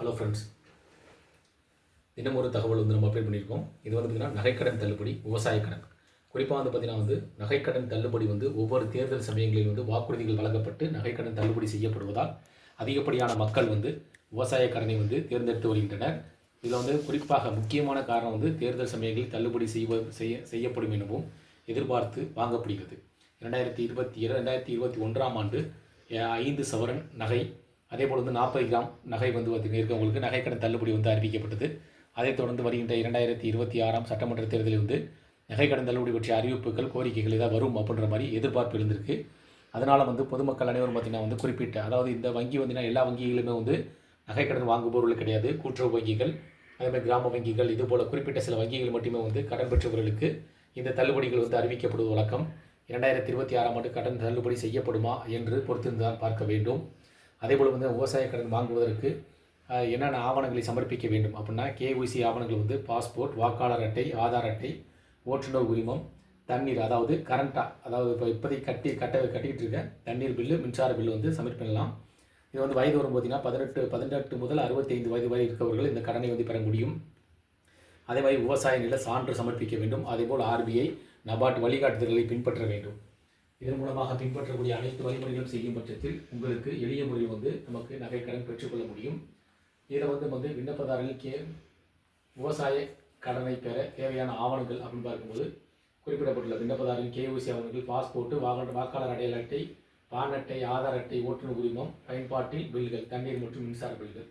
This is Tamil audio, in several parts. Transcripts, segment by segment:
ஹலோ ஃப்ரெண்ட்ஸ் தினம் ஒரு தகவல் வந்து நம்ம அப்டேட் பண்ணியிருக்கோம். இது வந்து பார்த்திங்கன்னா நகைக்கடன் தள்ளுபடி விவசாய கடன். குறிப்பாக வந்து பார்த்திங்கன்னா வந்து நகைக்கடன் தள்ளுபடி வந்து ஒவ்வொரு தேர்தல் சமயங்களில் வந்து வாக்குறுதிகள் வழங்கப்பட்டு நகைக்கடன் தள்ளுபடி செய்யப்படுவதால் அதிகப்படியான மக்கள் வந்து விவசாய கடனை வந்து தேர்ந்தெடுத்து வருகின்றனர். இதில் வந்து குறிப்பாக முக்கியமான காரணம் வந்து தேர்தல் சமயங்களில் தள்ளுபடி செய்வ செய்ய செய்யப்படும் எனவும் எதிர்பார்த்து வாங்கப்படுகிறது. இரண்டாயிரத்தி இருபத்தி இரண்டாயிரத்தி இருபத்தி ஒன்றாம் ஆண்டு ஐந்து சவரன் நகை அதே போல் வந்து நாற்பது கிராம் நகை வந்து பார்த்திங்கன்னா இருக்கவங்களுக்கு நகைக்கடன் தள்ளுபடி வந்து அறிவிக்கப்பட்டது. அதைத் தொடர்ந்து வருகின்ற இரண்டாயிரத்தி இருபத்தி ஆறாம் சட்டமன்ற தேர்தலில் வந்து நகைக்கடன் தள்ளுபடி பற்றிய அறிவிப்புகள் கோரிக்கைகள் இதாக வரும் அப்படின்ற மாதிரி எதிர்பார்ப்பு இருந்திருக்கு. அதனால் வந்து பொதுமக்கள் அனைவரும் பார்த்திங்கன்னா வந்து குறிப்பிட்ட அதாவது இந்த வங்கி வந்தீங்கன்னா எல்லா வங்கிகளுமே வந்து நகைக்கடன் வாங்குபவர்கள் கிடையாது கூட்டுறவு வங்கிகள் அதேமாதிரி கிராம வங்கிகள் இது போல் குறிப்பிட்ட சில வங்கிகள் மட்டுமே வந்து கடன் பெற்றவர்களுக்கு இந்த தள்ளுபடிகள் வந்து அறிவிக்கப்படுவது வழக்கம். இரண்டாயிரத்தி இருபத்தி ஆறாம் ஆண்டு கடன் தள்ளுபடி செய்யப்படுமா என்று பொறுத்திருந்துதான் பார்க்க வேண்டும். அதேபோல் வந்து விவசாய கடன் வாங்குவதற்கு என்னென்ன ஆவணங்களை சமர்ப்பிக்க வேண்டும் அப்படின்னா கேஒய்சி ஆவணங்கள் வந்து பாஸ்போர்ட் வாக்காளர் அட்டை ஆதார் அட்டை ஓட்டுநர் உரிமம் தண்ணீர் அதாவது கரண்ட்டாக அதாவது இப்போ இப்போதைக்கு கட்டி கட்ட கட்டிக்கிட்டு இருக்க தண்ணீர் பில்லு மின்சார பில்லு வந்து சப்மிட் பண்ணலாம். இது வந்து வயது வரும் பார்த்தீங்கன்னா பதினெட்டு பதினெட்டு முதல் அறுபத்தைந்து வயது வரை இருக்கவர்கள் இந்த கடனை வந்து பெற முடியும். அதே மாதிரி விவசாய நில சான்று சமர்ப்பிக்க வேண்டும். அதேபோல் ஆர்பிஐ நபார்ட் வழிகாட்டுதல்களை பின்பற்ற வேண்டும். இதன் மூலமாக பின்பற்றக்கூடிய அனைத்து வழிமுறைகளும் செய்யும் பட்சத்தில் உங்களுக்கு எளிய முறையில் வந்து நமக்கு நகைக்கடன் பெற்றுக்கொள்ள முடியும். இதில் வந்து வந்து விண்ணப்பதாரர்கள் கே விவசாய கடனை பெற தேவையான ஆவணங்கள் அப்படின்னு பார்க்கும்போது குறிப்பிடப்பட்டுள்ள விண்ணப்பதாரின் கேஓசி ஆவணங்கள் பாஸ்போர்ட்டு வாகன வாக்காளர் அடையாள அட்டை பான் அட்டை ஆதார் அட்டை ஓட்டுநர் உரிமம் பயன்பாட்டில் பில்கள் தண்ணீர் மற்றும் மின்சார பில்கள்.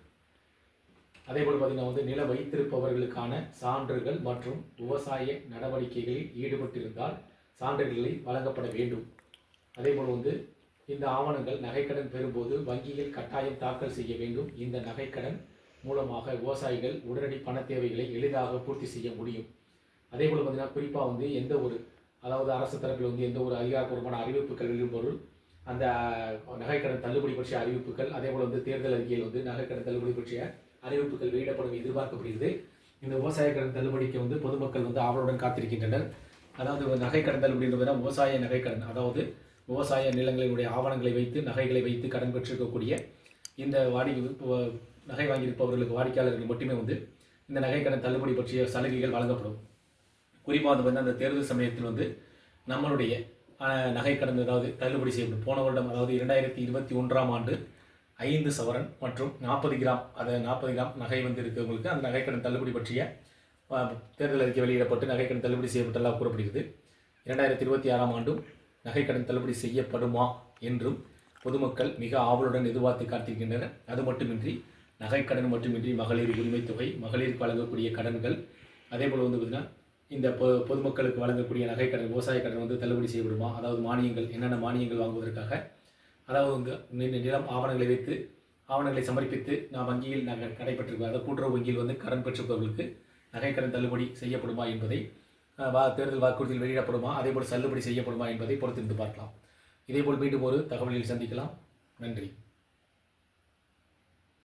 அதேபோல் பார்த்தீங்கன்னா வந்து நில வைத்திருப்பவர்களுக்கான சான்றுகள் மற்றும் விவசாய நடவடிக்கைகளில் ஈடுபட்டிருந்தால் சான்றிதழ்களை வழங்கப்பட வேண்டும். அதேபோல் வந்து இந்த ஆவணங்கள் நகைக்கடன் பெறும்போது வங்கியில் கட்டாயம் தாக்கல் செய்ய வேண்டும். இந்த நகைக்கடன் மூலமாக விவசாயிகள் உடனடி பண தேவைகளை எளிதாக பூர்த்தி செய்ய முடியும். அதே போல் பார்த்தீங்கன்னா குறிப்பாக வந்து எந்த ஒரு அதாவது அரசு தரப்பில் வந்து எந்த ஒரு அதிகாரப்பூர்வமான அறிவிப்புகள் வெளியிடும்போது அந்த நகைக்கடன் தள்ளுபடி பற்றிய அறிவிப்புகள் அதேபோல் வந்து தேர்தல் அறிக்கையில் வந்து நகைக்கடன் தள்ளுபடி பற்றிய அறிவிப்புகள் வெளியிடப்படும் எதிர்பார்க்கப்படுகிறது. இந்த விவசாய கடன் தள்ளுபடிக்கு வந்து பொதுமக்கள் வந்து ஆவலுடன் காத்திருக்கின்றனர். அதாவது நகை கடந்தல் அப்படின்றது விவசாய நகைக்கடன் அதாவது விவசாய நிலங்களினுடைய ஆவணங்களை வைத்து நகைகளை வைத்து கடன் பெற்றிருக்கக்கூடிய இந்த வாடி நகை வாங்கியிருப்பவர்களுக்கு வாடிக்கையாளர்களுக்கு மட்டுமே வந்து இந்த நகைக்கடன் தள்ளுபடி பற்றிய சலுகைகள் வழங்கப்படும். குறிப்பாக வந்து வந்து அந்த தேர்தல் சமயத்தில் வந்து நம்மளுடைய நகை நகைக்கடன் ஏதாவது தள்ளுபடி செய்யப்படும். போன வருடம் அதாவது இரண்டாயிரத்தி இருபத்தி ஒன்றாம் ஆண்டு ஐந்து சவரன் மற்றும் நாற்பது கிராம் அதை நாற்பது கிராம் நகை வந்து இருக்கவங்களுக்கு அந்த நகைக்கடன் தள்ளுபடி பற்றிய தேர்தல் அறிக்கை வெளியிடப்பட்டு நகைக்கடன் தள்ளுபடி செய்யப்பட்டதாக கூறப்படுகிறது. இரண்டாயிரத்தி இருபத்தி ஆறாம் ஆண்டும் நகைக்கடன் தள்ளுபடி செய்யப்படுமா என்றும் பொதுமக்கள் மிக ஆவலுடன் எதிர்பார்த்து காத்திருக்கின்றனர். அது மட்டுமின்றி நகைக்கடன் மட்டுமின்றி மகளிர் உரிமைத் தொகை மகளிருக்கு வழங்கக்கூடிய கடன்கள் அதே போல் வந்து பார்த்திங்கன்னா இந்த பொ பொதுமக்களுக்கு வழங்கக்கூடிய நகைக்கடன் விவசாய கடன் வந்து தள்ளுபடி செய்யப்படுமா? அதாவது மானியங்கள் என்னென்ன மானியங்கள் வாங்குவதற்காக? அதாவது வந்து நிலம் ஆவணங்களை வைத்து ஆவணங்களை சமர்ப்பித்து நான் வங்கியில் நாங்கள் கடைபெற்றிருக்கோம் அதாவது கூட்டுறவு வங்கியில் வந்து கடன் பெற்றிருப்பவர்களுக்கு நகைக்கடன் தள்ளுபடி செய்யப்படுமா என்பதை வா தேர்தல் வாக்குறுதியில் வெளியிடப்படுமா அதேபோல் தள்ளுபடி செய்யப்படுமா என்பதை பொறுத்திருந்து பார்க்கலாம். இதேபோல் மீண்டும் ஒரு தகவலில் சந்திக்கலாம். நன்றி.